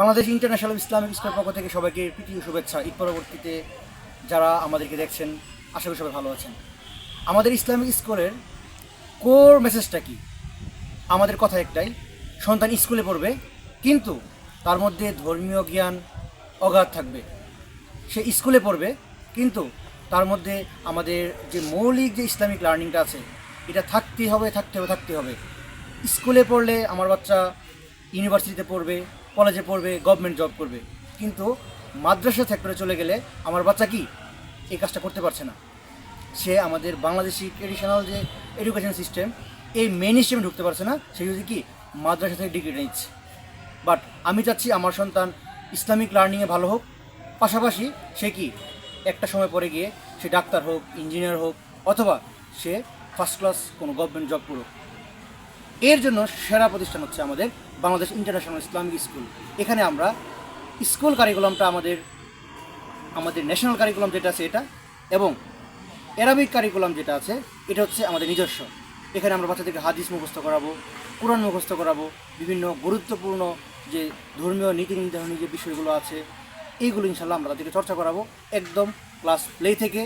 Bangladesh international Islamic স্কুলের পক্ষ থেকে সবাইকে প্রীতি ও শুভেচ্ছা। ঈদ পরবর্তীতে যারা আমাদেরকে দেখছেন, আশা করি সবাই ভালো আছেন। আমাদের ইসলামিক স্কুলের কোর মেসেজটা কি? আমাদের কথা একটাই, সন্তান স্কুলে পড়বে, কিন্তু তার মধ্যে ধর্মীয় জ্ঞান অগাধ থাকবে। সে স্কুলে পড়বে, কিন্তু তার মধ্যে আমাদের যে মৌলিক যে ইসলামিক লার্নিংটা আছে, এটা থাকতেই হবে, থাকতে হবে থাকতে হবে। স্কুলে পড়লে আমার বাচ্চা ইউনিভার্সিটিতে পড়বে কলেজে পড়বে গভর্নমেন্ট জব করবে। কিন্তু মাদ্রাসা সেক্টরে চলে গেলে আমার বাচ্চা কি? এই কাজটা করতে পারছে না। সে আমাদের বাংলাদেশি ট্রেডিশনাল যে এডুকেশন সিস্টেম এই মেন স্ট্রিমে ঢুকতে পারছে না। সে যদি কি মাদ্রাসা থেকে ডিগ্রি নিচ্ছে। বাট আমি চাচ্ছি আমার সন্তান ইসলামিক লার্নিংয়ে ভালো হোক। পাশাপাশি সে কি একটা সময় পরে গিয়ে সে ডাক্তার হোক ইঞ্জিনিয়ার হোক, অথবা সে ফার্স্ট ক্লাস কোনো গভর্নমেন্ট জব করুক। এর জন্য সেরা প্রতিষ্ঠান হচ্ছে আমাদের বাংলাদেশ ইন্টারন্যাশনাল ইসলামিক স্কুল এখানে আমরা স্কুল কারিকুলামটা আমাদের আমাদের ন্যাশনাল কারিকুলাম যেটা আছে এটা, এবং অ্যারাবিক কারিকুলাম যেটা আছে, এটা হচ্ছে আমাদের নিজস্ব। এখানে আমরা বাচ্চাদেরকে হাদিস মুখস্থ করাবো, কোরআন মুখস্থ করাবো, বিভিন্ন গুরুত্বপূর্ণ যে ধর্মীয় নীতি নির্ধারণী যে বিষয়গুলো আছে এইগুলো ইনশাল্লাহ আমরা তাদেরকে চর্চা করাবো একদম ক্লাস প্লে থেকে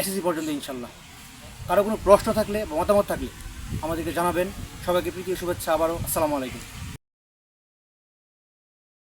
এসএসসি পর্যন্ত ইনশাল্লাহ। কারও কোনো প্রশ্ন থাকলে বা মতামত থাকলে আমাদেরকে জানাবেন। সবাইকে প্রীতি শুভেচ্ছা আবারও। আসসালামু আলাইকুম।